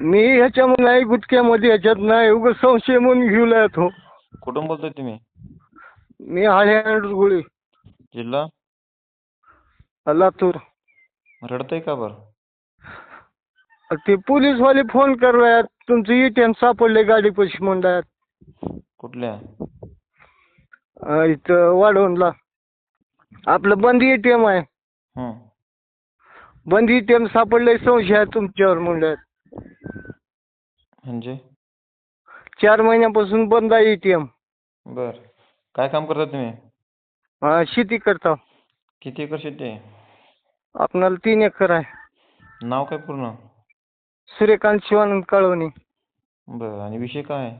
मी ह्याच्यामध्ये नाही गुटक्यामध्ये ह्याच्यात नाही उगाच संशय म्हणून घेऊला तो कुठून बोलतोय तुम्ही? मी गुळी. जिल्हा? लातूर रडतंय का बरं? ते पोलीसवाले फोन करलायत तुमचं एटीएम सापडले गाडी पैसे म्हणल्यात. कुठल्या? अं, इथं वाढवणला. आपलं बंद एटीएम आहे. हं. बंद एटीएम सापडले संशय आहे तुमच्यावर म्हणल्यात. म्हणजे? चार महिन्यापासून बंद आहे एटीएम बर. काय काम करता तुम्ही? शेती करता. किती एकर शेती आहे? आपणाला तीन एकर आहे. नाव काय पूर्ण? सूर्यकांत शिवानंद कळवणी. बर. आणि विषय काय आहे?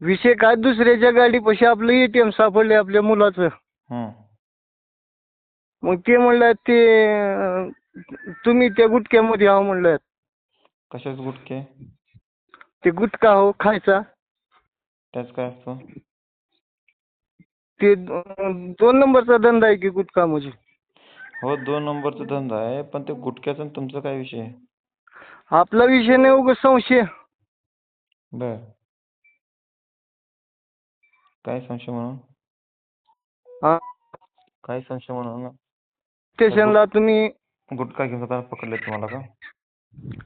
विषय काय? दुसऱ्याच्या गाडीपाशी आपलं एटीएम सापडले आपल्या मुलाचं. हं. मग ते म्हणलं ते अं, तुम्ही त्या गुटक्यामध्ये आहो म्हणलं. कशाच गुटखे ते गुटखा हो खायचा. त्याच काय असतं? ते दोन नंबरचा धंदा आहे की गुटखा म्हणजे? हो दोन नंबरचा धंदा आहे पण ते गुटख्याचा आणि तुमचा काय विषय आहे? आपला विषय नाही उगाच संशय. बर. काय संशय म्हणून? हा काय संशय म्हणून? स्टेशनला तुम्ही गुटखा घेऊन जाताना पकडले तुम्हाला का?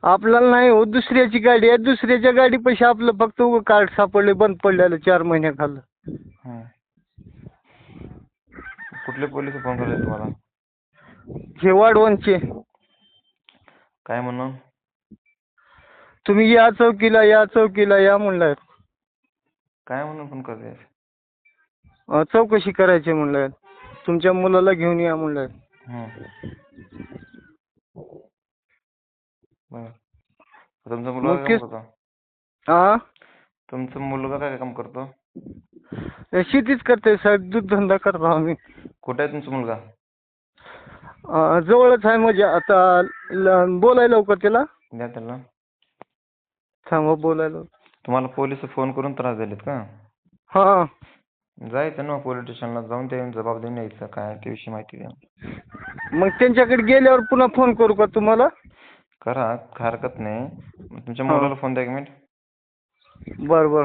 आपल्याला नाही हो दुसऱ्याची गाडी आहे. दुसऱ्याच्या गाडी पैसे आपलं फक्त उगं कार्ड सापडले बंद पडलेलं चार महिन्याखालं. हं. कुठले पोलीस फोन करले तुम्हाला? हे वाढवणचे. काय म्हणून? तुम्ही या चौकीला या चौकीला या म्हणलं काय म्हणून फोन करते अं, चौकशी करायची म्हणलं तुमच्या मुलाला घेऊन या म्हणलं हं. बर. तुमचा मुलगा काय काम करतो? हा तुमचा मुलगा काय काम करतो? शेतीच करते साहेब दूध धंदा करतो आम्ही. कुठे आहे तुमचा मुलगा? अं, जवळच आहे म्हणजे आता ल- बोलाय लवकर त्याला. द्या त्याला. थांबा बोलायला तुम्हाला पोलीस फोन करून त्रास दिलेत का? हा. जायचं ना पोलीस स्टेशनला जाऊन ते जबाब देऊन यायचं काय ते विषयी माहिती द्या. मग त्यांच्याकडे गेल्यावर पुन्हा फोन करू का तुम्हाला? करा काय हरकत नाही. तुमच्या हा. मुलाला फोन द्या एक मिनिट बर बर.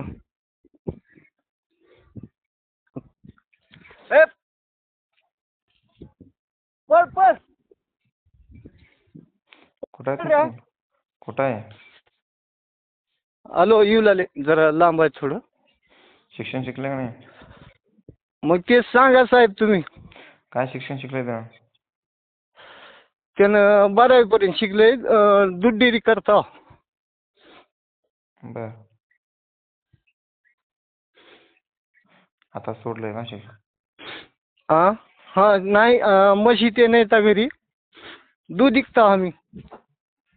ए! पळ पळ कुठं आहे अरे. तुमचं? कुठं आहे? आलो येऊ लागले. जरा लांब आहे थोडं. शिक्षण शिकले का नाही? मग ते सांगा साहेब तुम्ही. काय शिक्षण शिकले त्या त्यानं बारावीपर्यंत शिकले. दूध डेअरी करता. बर. आता सोडलंय का शिक्षण? हा हा नाही अं, म्हशी ते नाही त्या घरी. दूध विकता आम्ही.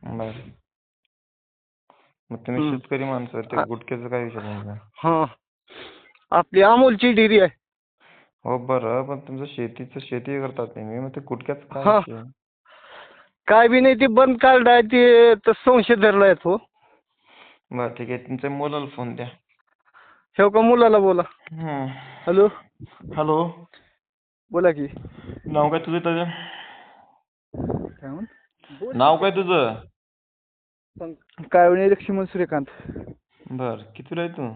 बर. मग तुम्ही हम्म. शेतकरी माणसं ते आ- गुटख्याचं काय विषय तुमचा हा. आपली अमोलची डेअरी आहे. हो बरं पण तुमचं शेतीचं शेती करतात तुम्ही मग ते गुटख्याचं काय हा. विषय? काय बी नाही ते बंद कार्ड आहे ते तर संशय धरलाय तो. बरं ठीक आहे. तुमच्या मुलाला फोन द्या. ठेव का मुलाला बोला. हॅलो हॅलो बोला की. नाव काय तुझं त्याचं काय म्हण? नाव काय तुझं? काय म्हणे लक्ष्मण सूर्यकांत. बर कितीला आहे तू?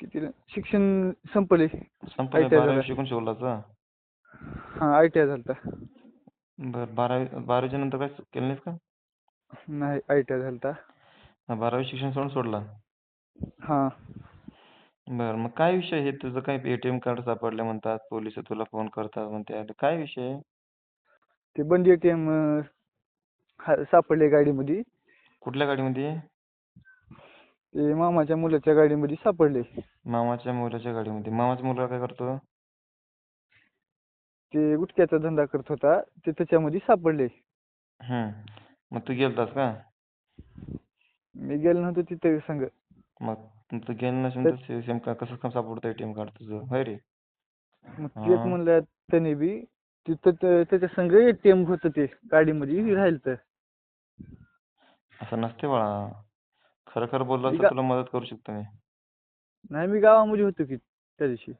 किती शिक्षण संपले. संपलं ITI झालं. शिकून शिवलाचं हा आय टी आय झालता. बर बारावी बारावीच्या नंतर काय केलं नाहीस का? नाही आय टी आय झालता. हा, बारावी शिक्षण सोडून सोडला. हा. बर मग काय विषय हे? तुझं काय एटीएम कार्ड सापडले म्हणतात पोलीस तुला फोन करतात म्हणते काय विषय आहे? ते बंद एटीएम सापडले गाडीमध्ये. कुठल्या गाडीमध्ये? ते मामाच्या मुलाच्या गाडीमध्ये सापडले. मामाच्या मुलाच्या गाडीमध्ये. मामाचा मुलगा काय करतो? ते गुटख्याचा धंदा करत होता ते त्याच्यामध्ये सापडले. हम्म. मग तू गेलतास का? मी गेलो नव्हतो तिथे संग. मग तुमचं गेलं नसेल तर सेम कसं काय सापडतं एटीएम कार्ड तुझं? होय रे? मग. तेच म्हणलं त्याने बी तिथं ते- त्याच्या संग एटीएम होतं ते गाडीमध्ये राहिलं तर असं नसते बाळा. खरं खरं तर आहे. तुला मदत करू शकतो मी. नाही मी गावामध्ये होतो की त्या दिवशी.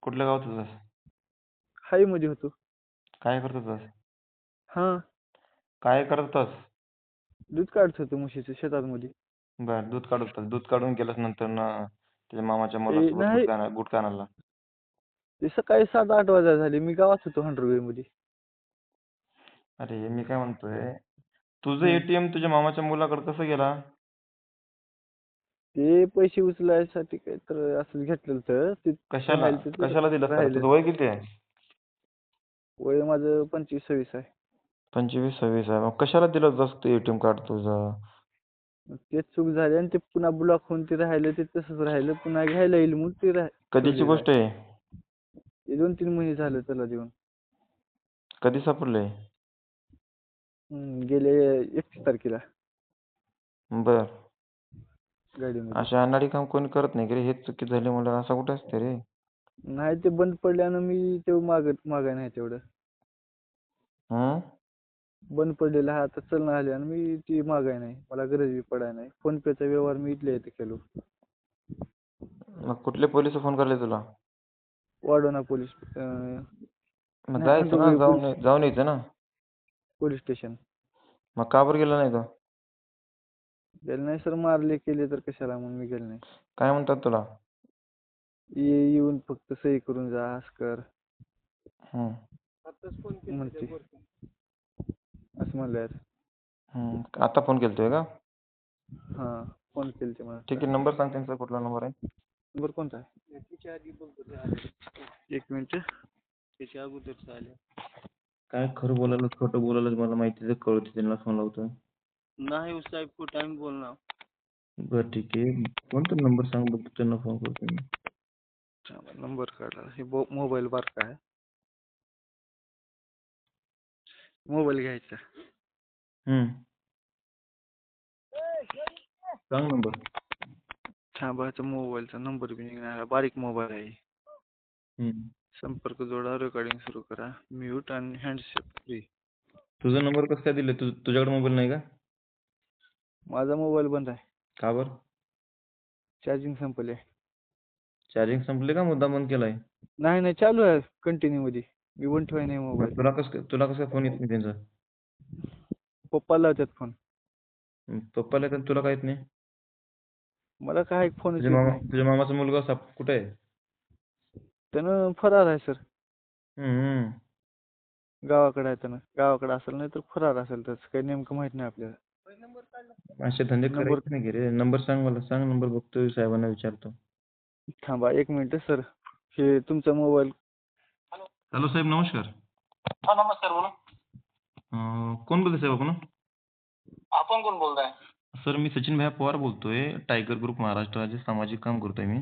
कुठल्या गावात होतास? हायमध्ये होतो. काय करत होतास? हा. काय करत होतास? दूध काढत होतो म्हशीचं शेतामध्ये. बर दूध काढत होतास. दूध काढून गेलास नंतर ना तुझ्या मामाच्या ए, नाही. आणायला गुटखा आणायला ते सकाळी सात आठ वाजता झाले. मी गावात होतो मध्ये अरे मी काय म्हणतोय? तुझं हम्म. एटीएम तुझ्या मामाच्या मुलाकडे कसं गेला? ते पैसे उचलायसाठी काय तर असं घेतलेलं तर ते कशाला? राहिलं कशाला दिलं राहिलं. तुझं वय किती आहे? वय माझं पंचवीस सव्वीस आहे. पंचवीस सव्वीस आहे. मग कशाला दिलं होतंस ते एटीएम कार्ड तुझं? मग तेच चूक झाली आणि ते पुन्हा ब्लॉक होऊन ते राहिलं ते तसंच राहिलं. पुन्हा घ्यायला येईल म्हणून ते राह कधीची गोष्ट आहे. ते दोन तीन महिने झाले त्याला देऊन. कधी सापडले हम्म, गेले एकतीस तारखेला. बर. गाडीमध्ये. अशा अनाडी काम कोणी करत नाही की रे हेच चुकी झाली म्हणल्यावर असं कुठे असते रे? नाही ते बंद पडल्यानं मी ते मागत मागाय नाही तेवढं. हम्म बंद पडलेलं हा आता चलन आले आणि मी ती मागाय नाही. मला गरज बी पडाय नाही. फोन पेचा व्यवहार मी इथल्या इथे केलो. मग कुठले पोलीस फोन करले तुला? वाढवणा पोलीस अं, मग नाही, जायचं ना जाऊन पोलीस- जाऊन यायचं ना. Police station. मग का बरं गेला नाही तो? गेले नाही सर मारले केले तर कशाला? मग मी गेले नाही. काय म्हणतात तुला? ये येऊन फक्त सही करून जा असं कर. हम्म म्हणते. असं म्हणलं यार हम्म आता फोन केलतोय का? हा फोन केले ते मला. ठीक आहे नंबर सांग त्यांचा कुठला नंबर आहे? नंबर कोणता आहे? एक मिनिट. त्याच्या अगोदरचा आले. काय खरं बोलायला खोटं बोलायला मला माहिती आहे कळते त्यांना फोन लावतो नाही हो साहेब को टाइम बोलना बरं ठीक आहे. कोणता नंबर सांग बघतो त्यांना फोन करतो मी. नंबर काढला. हे मोबाईल बारका आहे. मोबाईल घ्यायचा. हम्म. सांग नंबर. थांबायचा मोबाईलचा नंबर बी निघणार. बारीक मोबाईल आहे. संपर्क जोडा रेकॉर्डिंग सुरू करा. म्यूट आणि हँडसेट फ्री तुझा नंबर कसं काय दिले? तू तुझ्याकडे मोबाईल नाही का? माझा मोबाईल बंद आहे. का बरं? चार्जिंग संपले चार्जिंग संपले का? मुद्दा बंद केलाय. नाही नाही चालू आहे कंटिन्यू मध्ये. मी वन ठेवाय नाही मोबाईल तुला कसं तुला कसं फोन येत नाही त्यांचा? पप्पा लावतात फोन पप्पाला का तुला काय येत नाही? मला काय फोन तुझ्या मामा तुझ्या मामाचा मुलगा साप कुठे आहे? त्यानं फरार आहे सर. हम्म, हम्म. गावाकडे आहे त्यानं. गावाकडे असेल नाही तर फरार असेल त्याचं. काही नेमकं माहीत नाही आपल्याला. असे धंदे नंबर- करायचे नाही की रे. नंबर सांग मला. सांग नंबर बघतो साहेबांना विचारतो. थांबा एक मिनिट सर. हे तुमचा मोबाईल. हॅलो साहेब नमस्कार. हा नमस्कार बोला. अं, कोण बोलतोय साहेब आपण? आपण कोण बोलताय? सर मी सचिन भैया पवार बोलतोय. टायगर ग्रुप महाराष्ट्राचे सामाजिक काम करतोय मी.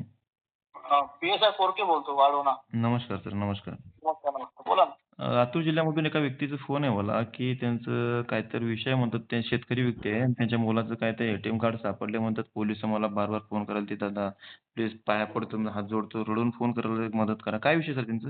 पी एस आय कोरके बोलतो वाढवणा. नमस्कार सर नमस्कार. नमस्कार नमस्कार. बोला ना. अं, लातूर जिल्ह्यामधून एका व्यक्तीचा फोन आहे मला की त्यांचं काहीतरी विषय म्हणतात ते शेतकरी व्यक्ती आहे आणि त्यांच्या मुलाचं काय ते एटीएम कार्ड सापडले म्हणतात पोलीस मला बार बार फोन करायला ते दादा प्लीज पाया पडतो हात जोडतो रडून फोन करायला मदत करा. काय विषय सर त्यांचं?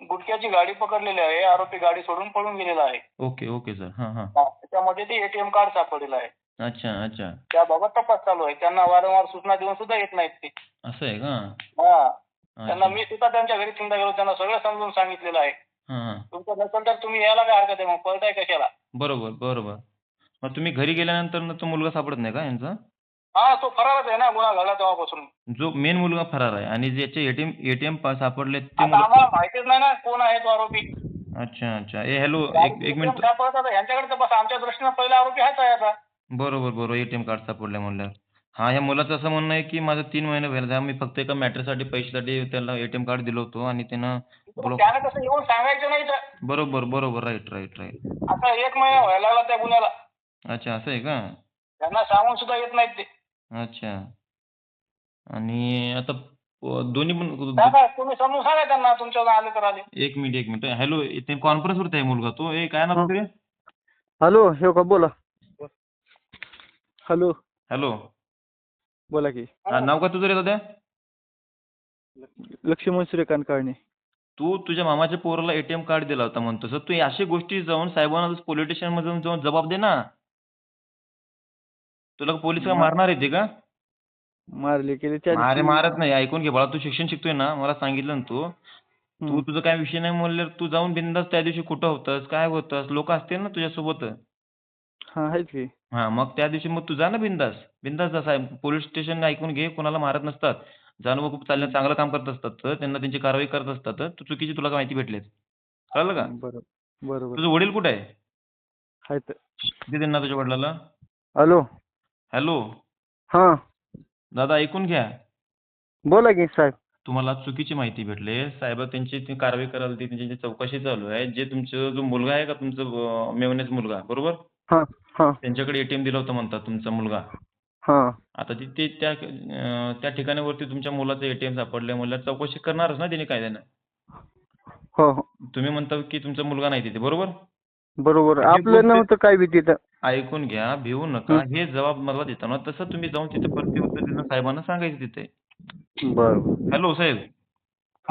गुटख्याची गाडी पकडलेली आहे आरोपी गाडी सोडून पळून गेलेला आहे. ओके ओके सर हां हां. हा, त्याच्यामध्ये ते एटीएम कार्ड सापडलेलं आहे. अच्छा अच्छा. त्याबाबत तपास चालू आहे त्यांना वारंवार सूचना देऊन सुद्धा येत नाहीत ते. असं आहे का? हा. त्यांना मी सुद्धा त्यांच्या घरी तीनदा गेलो त्यांना सगळं समजून सांगितलेलं आहे. तुमचं नसेल तर तुम्ही यायला काय हरकत आहे मग? पळताय कशाला? बरोबर बरोबर. मग तुम्ही घरी गेल्यानंतर ना तो मुलगा सापडत नाही का यांचा? हा तो फरारच आहे ना गुन्हा घडला तेव्हापासून. जो मेन मुलगा फरार आहे आणि ज्याचे एटीएम एटीएम सापडले ते आता मुलं आम्हाला माहितीच नाही ना कोण आहे तो आरोपी. अच्छा अच्छा. ए हॅलो एक एक मिनिट. यांच्याकडे तपास आमच्या दृष्टीनं पहिला आरोपी हाच आहे आता. बरोबर बरोबर. एटीएम कार्ड सापडले म्हणल्यावर. हा या मुलाचं असं म्हणणं आहे की माझं तीन महिने व्हायला मी फक्त एका मॅटरसाठी पैशासाठी त्याला एटीएम कार्ड दिलं होतं आणि त्यानं ब्लॉक त्याने कसं येऊन सांगायचं नाही तर? बरोबर बरोबर. राईट राईट राईट आता एक महिना व्हायला लागला त्या गुन्ह्याला. अच्छा असं आहे का? त्यांना सांगून सुद्धा येत नाहीत ते. अच्छा. आणि आता दोन्ही पण सांगा तुम्ही समजून सांगा त्यांना. तुमच्या आले तर आले. एक मिनिट एक मिनिट. हॅलो ते कॉन्फरन्सवरती आहे मुलगा तो. ए काय नाव हॅलो हे का बोला? हॅलो. हॅलो. बोला की. नाव काय तुझं रे दादा लक्ष्मण सूर्यकांत काळणे. तू तुझ्या मामाच्या पोराला एटीएम कार्ड दिला होता म्हणतोस तू अशी गोष्टी जाऊन साहेबांना पोलीस स्टेशनमध्ये जाऊन- जाऊन जबाब दे ना. तुला पोलीस मा- मारणार येते का? मारले केले त्या अरे मारत नाही. ऐकून घे बाळा तू शिक्षण शिकतोय ना. मला सांगितलं ना तू. तू. तुझं काय विषय नाही म्हणल्यावर तू जाऊन बिंदास त्या दिवशी कुठं होतास? काय होतास? लोक असतील ना तुझ्यासोबत. हा आहेत की. हा मग त्या दिवशी मग तू जा ना बिंदास. बिंदास जा साहेब. पोलीस स्टेशन ऐकून घे कोणाला मारत नसतात. जाणं खूप चाललं चांगलं काम करत असतात तर त्यांना त्यांची कारवाई करत असतात तू चुकीची तुला माहिती भेटलीच कळलं का? बरोबर बरोबर. तुझं वडील कुठे आहे? आहेत. तुझ्या वडिलाला? हॅलो. हॅलो. हा. दादा ऐकून घ्या. बोला की साहेब. तुम्हाला चुकीची माहिती भेटली. साहेब त्यांची ती कारवाई करायला ती त्यांची चौकशी चालू आहे जे तुमचं जो मुलगा आहे का तुमचं अं, मेव्हण्याचा मुलगा बरोबर? हा हा. त्यांच्याकडे एटीएम दिलं होतं म्हणतात तुमचा मुलगा. हा. आता ती ते त्या अं, त्या ठिकाणावरती तुमच्या मुलाचं एटीएम सापडलं म्हणल्यावर चौकशी करणारच ना त्यांनी कायद्यानं हो हो. तुम्ही म्हणता की तुमचा मुलगा नाही तिथे बरोबर? बरोबर. आपलं नव्हतं काय बी तिथं. ऐकून घ्या भिवू नका. हे जबाब मला देताना तसं तुम्ही जाऊन तिथे प्रतिउत्तर देणं साहेबांना सांगायचं तिथे. बरोबर हॅलो साहेब.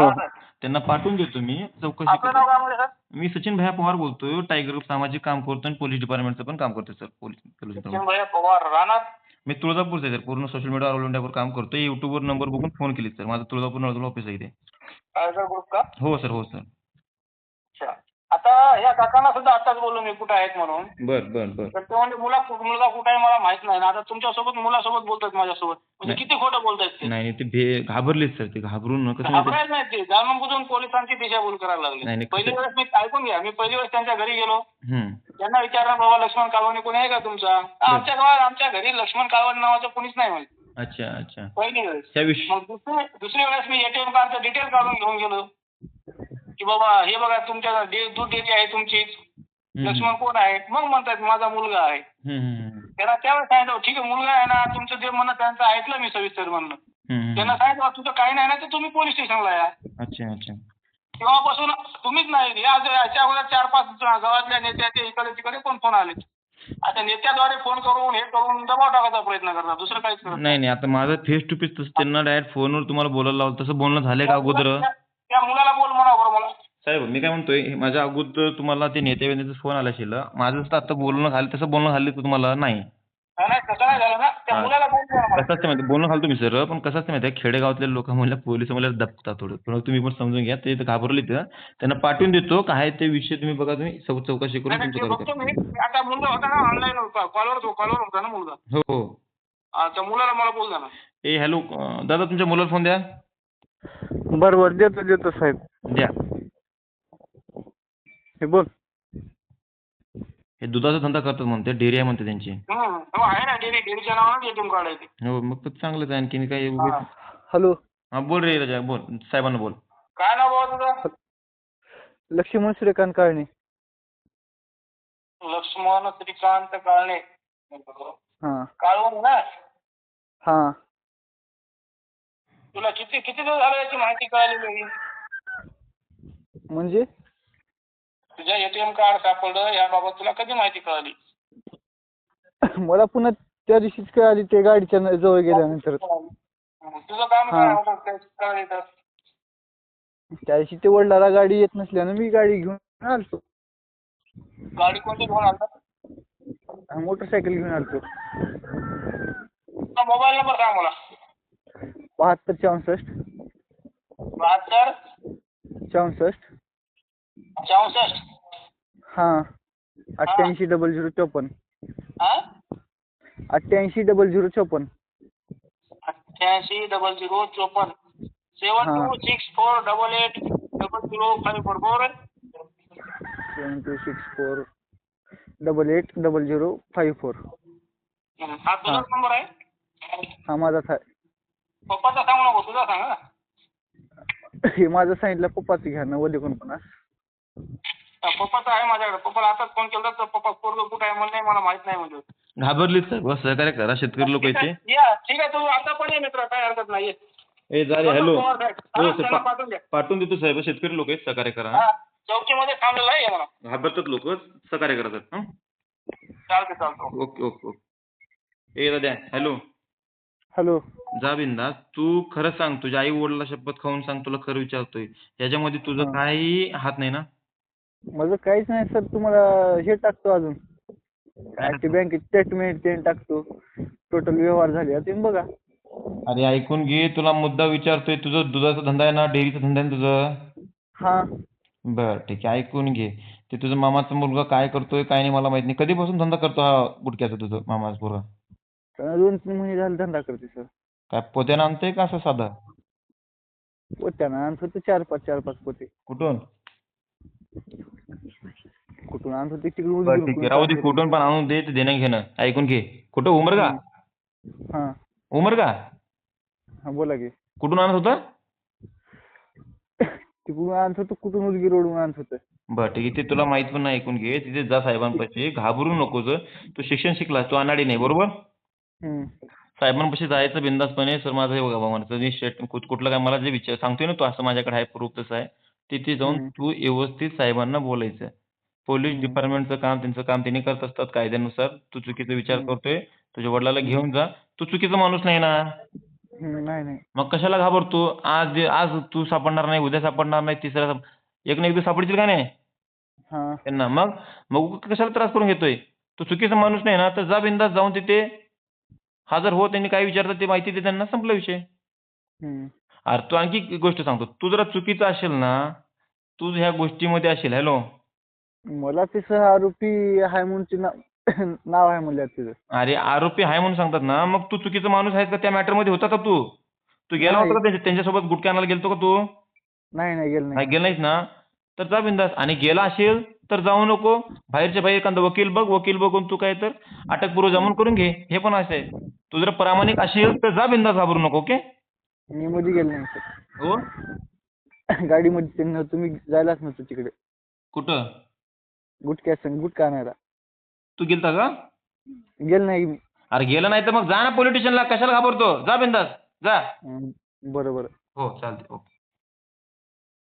त्यांना पाठवून देतो मी. चौकशी आपलं नाव करतो. काय सर? मी सचिन भैया पवार बोलतोय. टायगर ग्रुप सामाजिक काम करतो आणि पोलीस डिपार्टमेंटचं पण काम करतोय sir. Police police Sachin department. भैया पवार राहणार? मी तुळजापूरचा आहे सर. पूर्ण सोशल मीडिया ऑल इंडियावर काम करतोय. युट्यूबवर नंबर बघून फोन केली सर. माझं तुळजापूर नळदुर्ग ऑफिस आहे इथे. टायगर ग्रुप का? हो सर हो सर. आता या काकांना सुद्धा आताच बोललो मी कुठे आहेत म्हणून. बर बर बर. तर ते म्हणजे मुला मुलगा कुठे आहे मला माहीत नाही ना. आता तुमच्यासोबत मुलासोबत बोलतात माझ्यासोबत. म्हणजे नाही. किती खोटं बोलतायत ते? नाही नाही ते भे घाबरलेच सर. ते घाबरून न कसं माहिती घाबरायच नाही ते. जाणून बुजून पोलिसांची दिशाभूल करायला नाही, लागले. नाही, पहिली वेळेस मी ऐकून घ्या. मी पहिली वेळेस त्यांच्या घरी गेलो. हम्म. त्यांना विचारलं बाबा लक्ष्मण कालवणी कोणी आहे का तुमचा? आमच्या गावात आमच्या घरी लक्ष्मण कालवणी नावाचं कोणीच नाही माहीत अच्छा अच्छा. पहिली वेळेस. त्या विषयी मग दुसरी दुसरी वेळेस मी एटीएम कार्डचं डिटेल काढून घेऊन गेलो. की बाबा हे बघा तुमच्या दूध डेअरी आहे तुमची. लक्ष्मण कोण आहे? मग म्हणतात माझा मुलगा आहे. त्यांना त्यावेळेस सांगितलं ठीक आहे मुलगा आहे ना तुमचं जे म्हणणं त्यांचं ऐकलं मी सविस्तर म्हणणं. त्यांना सांगितलं "बा, तुझं काही नाही ना तर तुम्ही पोलीस स्टेशनला या. अच्छा अच्छा. तेव्हापासून तुम्हीच नाही या याच्या अगोदर चार पाच गावातल्या नेत्याचे इकडे तिकडे कोण फोन आले? आता नेत्याद्वारे फोन करून हे करून दबाव टाकायचा प्रयत्न करतात दुसरं काहीच नाही नाही आता माझं फेस टू फेस तसं त्यांना डायरेक्ट फोनवर तुम्हाला बोलायला लावलं तसं बोलणं झालंय का अगोदर त्या- त्या मुलाला बोल म्हणा बरं मला साहेब मी काय म्हणतोय हे माझ्या अगोदर तुम्हाला ते नेते फोन आला असेल माझं जसं आता बोलणं झालं तसं बोलणं झालं तर तुम्हाला नाही. झालं हा. मला. कसं असतं माहिती बोलणं घालतो मी सर पण कसं असतं माहिती खेडेगावातले लोक म्हणल्या पोलीस म्हणल्या दबतात थोडं. थोडं तुम्ही पण समजून घ्या ते घाबरले तर. त्यांना पाठवून देतो काय ते विषय तुम्ही बघा तुम्ही चौकशी करून तुमचं आता मुलगा होता ना ऑनलाईन कॉलवर कॉलवर होता ना मुलगा. हो हो. हा, मुलाला मला बोल ना. ए हॅलो दादा तुमच्या मुलाला फोन द्या. बरोबर देतो देतो साहेब. द्या. हे बोल हे दुधाचा धंदा करतात म्हणते डेअरी आहे म्हणते त्यांची. हम्म. हो आहे ना डेअरी डेअरीच्या नावानं एटीएम कार्ड आहे ते हो मग तर चांगलंच आहे आणखीन काय हा. हॅलो. हा बोल रे राजा बोल साहेबांना बोल. काय नाव बाबा तुझं? लक्ष्मण सूर्यकांत काळणे. लक्ष्मण श्रीकांत काळणे. हा. काळवण ना? हा. तुला किती किती दिवस झाले याची माहिती कळालेली म्हणजे? तुझ्या एटीएम कार्ड सापडलं याबाबत तुला कधी माहिती कळाली? मला पुन्हा त्या दिवशीच कळाली ते गाडीच्या न- जवळ गेल्यानंतर. तुझं काम हा. होतं तर. त्या दिवशी ते वडिलाला गाडी येत नसल्यानं मी गाडी घेऊन आलतो. गाडी कोणती घेऊन आला मोटरसायकल घेऊन आलतो. मोबाईल नंबर सांग मला. बहात्तर चौसष्ट. बहात्तर. चौसष्ट. चौसष्ट. हा. अठ्ठ्याऐंशी डबल झिरो चोपन्न. हा? अठ्ठ्याऐंशी डबल झिरो चोपन्न. अठ्ठ्याऐंशी डबल झिरो चोपन्न. Seven. Two six four double eight double zero five four बरोबर आहे? Seven two six four double eight double zero five four हं. तुझाच नंबर आहे? हा माझाच आहे. पप्पाचा सांगू नको तुझा सांग हं. माझं सांगितलं पप्पाचं घ्या नव्वद एकोणपन्नास. पप्पाचा आहे माझ्याकडे. पप्पाला आताच फोन केला तर पप्पा पोरग कुठे आहे म्हणून नाही मला माहीत नाही म्हणजे. घाबरलीच साहेब बस सहकार्य करा. शेतकरी लोक इथे या. ठीक आहे तू आता पण ये मित्र. काय हरकत नाही ये. ए जा रे हॅलो. पवार साहेब. हा, पाठवून द्या पाठवून देतो साहेब. शेतकरी लोक आहेत सहकार्य करा. हा चौकीमध्ये थांबलेला आहे ये म्हणा. घाबरतात लोक. सहकार्य करतात. हं? चालते चालतो ओके ओके ओके. ए दादा हॅलो. हॅलो. जा बिंदा. तू खरं सांग. तुझ्या आई वडिला शपथ खाऊन सांग. तुला खरं विचारतोय. याच्यामध्ये तुझं हा. काही हात नाही ना? माझं काहीच नाही सर तुम्हाला हे टाकतो अजून. ते बँकेत स्टेटमेंट ते टाकतो. टोटल व्यवहार झाले आता तुम्ही बघा. अरे ऐकून घे. तुला मुद्दा विचारतोय. तुझं दुधाचा धंदा आहे ना डेअरीचा धंदा आहे ना तुझं? हा. बर ठीक आहे. ऐकून घे. ते तुझा मामाचा मुलगा काय करतोय काय नाही मला माहीत नाही. कधीपासून धंदा करतो हा गुटख्याचा तुझा मामाचा पोरगा? तर दोन तीन महिने झाले धंदा करते सर. काय पोत्यानं आणतोय का असं साधा? पोत्यानं आणत होते चार पाच चार पाच पोते. कुठून? कुठून आणत होते तिकडून बरं ठीक आहे. राहू दे कुठून पण आणून दे ते देणं घेणं. ऐकून घे. कुठं? उमरगा हा. उमरगा हा बोला की. कुठून आणत होता? तिकडून आणत होतो कुठून उदगी रोडून आणत होतं? बरं ठीक आहे. ते तुला माहीत पण नाही ऐकून घे. तिथे जा साहेबांपाशी. घाबरू नकोस तू शिक्षण शिकलास तू अनाडी नाही बरोबर? हम्म. साहेबांपाशी जायचं बिंदासपणे. सर माझं हे बघा बाबा मी कुठलं काय मला जे विचार सांगतोय ना तू असं माझ्याकडे आहे प्रूफ तसं आहे. तिथे जाऊन. तू व्यवस्थित साहेबांना बोलायचं. पोलीस हम्म. डिपार्टमेंटचं काम त्यांचं काम त्यांनी करत असतात कायद्यानुसार. तू चुकीचा विचार. करतोय तुझ्या वडिलाला घेऊन जा. तू चुकीचा माणूस नाही ना. नाही नाही. मग कशाला घाबरतो? आज जे- आज तू सापडणार नाही उद्या सापडणार नाही तिसऱ्या साप- एक ना एक दिवस सापडतील का नाही? हा. त्यांना. मग मग उगाच कशाला त्रास करून घेतोय? तू चुकीचा माणूस नाही ना तर जा बिंदास जाऊन तिथे. हजर हो त्यांनी काय विचारतात ते माहिती दे त्यांना संपला विषय. अरे तू आणखी एक गोष्ट सांगतो. तू जरा चुकीचा असेल ना तू ह्या गोष्टीमध्ये असेल. हॅलो मला ते सह आरोपी हाय म्हणून नाव नाव आहे म्हणलं तिथं अरे आरोपी आहे म्हणून सांगतात ना. मग तू चुकीचा माणूस आहेस का? त्या मॅटरमध्ये होता का तू? तू गेला होता का नाही. त्यांच्या- त्यांच्यासोबत गुटख्या आणायला गेलतो का तू? नाही नाही गेलं नाही. नाही गेला नाहीस ना? तर जा बिंदास. आणि गेला असेल तर जाऊ नको. बाहेरच्या बाहेर एखादा वकील बघ. वकील बघून तू काय तर अटकपूर्व जमानत करून घे. हे पण असं आहे. तू जर प्रामाणिक असेल तर जा बिंदास घाबरू नको ओके मी मध्ये गेलो नाही सर. हो? गाडीमध्ये ते नव्हतं मी जायलाच नव्हतं तिकडे. कुठं? गुटख्या संग गुटखा आणायला. तू गेलता का? गेलो नाही मी. अरे गेला नाही तर मग जा ना पोलीस स्टेशनला कशाला घाबरतो? जा बिंदास जा. बरं बरं. हो चालते ओके.